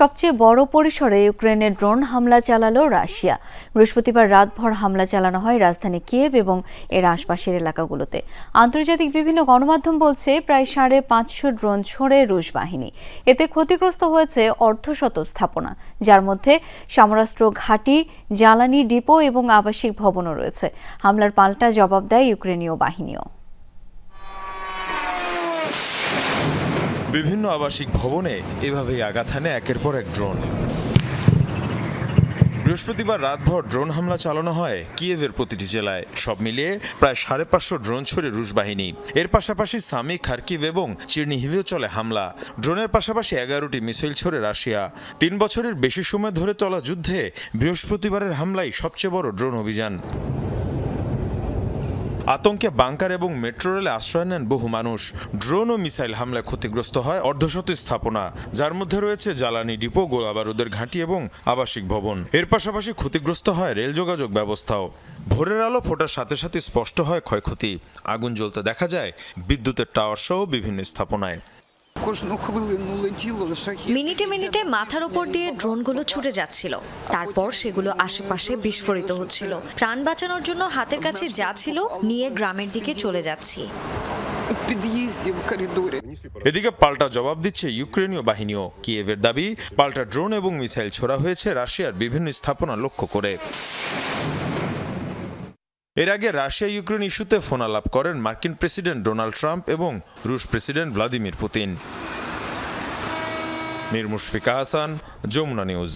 সবচেয়ে বড় পরিসরে ইউক্রেনে ড্রোন হামলা চালালো রাশিয়া। বৃহস্পতিবার রাতভর হামলা চালানো হয় রাজধানী কিয়েভ এবং এর আশপাশের এলাকাগুলোতে। আন্তর্জাতিক বিভিন্ন গণমাধ্যম বলছে প্রায় সাড়ে পাঁচশো ড্রোন ছোড়ে রুশ বাহিনী। এতে ক্ষতিগ্রস্ত হয়েছে অর্ধশত স্থাপনা, যার মধ্যে সমরাস্ত্র ঘাঁটি, জ্বালানি ডিপো এবং আবাসিক ভবনও রয়েছে। হামলার পাল্টা জবাব দেয় ইউক্রেনীয় বাহিনীও। বিভিন্ন আবাসিক ভবনে এভাবেই আঘাত হানে একের পর এক ড্রোন। বৃহস্পতিবার রাতভর ড্রোন হামলা চালানো হয় কিয়েভের প্রতিটি জেলায়। সব মিলিয়ে প্রায় সাড়ে পাঁচশো ড্রোন ছড়ে রুশ বাহিনী। এর পাশাপাশি সামি খার্কিভ এবং চিরনিহিভেও চলে হামলা। ড্রোনের পাশাপাশি এগারোটি মিসাইল ছড়ে রাশিয়া। তিন বছরের বেশি সময় ধরে চলা যুদ্ধে বৃহস্পতিবারের হামলাই সবচেয়ে বড় ড্রোন অভিযান। আতঙ্কে বাংকার এবং মেট্রো রেলে আশ্রয় নেন বহু মানুষ। ড্রোন ও মিসাইল হামলায় ক্ষতিগ্রস্ত হয় অর্ধশত স্থাপনা। যার মধ্যে রয়েছে জ্বালানি ডিপো, গোলাবারুদের ঘাঁটি এবং আবাসিক ভবন। এর পাশাপাশি ক্ষতিগ্রস্ত হয় রেল যোগাযোগ ব্যবস্থাও। ভোরের আলো ফোটার সাথে সাথে স্পষ্ট হয় ক্ষয়ক্ষতি। আগুন জ্বলতে দেখা যায় বিদ্যুতের টাওয়ার সহ বিভিন্ন স্থাপনায়। Кожну хвилину летіло шахід. মিনিটে মিনিটে মাথার উপর দিয়ে ড্রোনগুলো ছুটে যাচ্ছিল তারপর সেগুলো আশেপাশে বিস্ফোরিত হচ্ছিল প্রাণ বাঁচানোর জন্য হাতের কাছে যা ছিল নিয়ে গ্রামের দিকে চলে যাচ্ছি У під'їзді в коридорі. এদিকে পাল্টা জবাব দিচ্ছে ইউক্রেনীয় বাহিনীও কিয়েভের দাবি পাল্টা ড্রোন এবং মিসাইল ছোড়া হয়েছে রাশিয়ার বিভিন্ন স্থাপনা লক্ষ্য করে এর আগে রাশিয়া ইউক্রেন ইস্যুতে ফোনালাপ করেন মার্কিন প্রেসিডেন্ট ডোনাল্ড ট্রাম্প এবং রুশ president Vladimir Putin. Mir Mushfika Hasan, Jamuna news.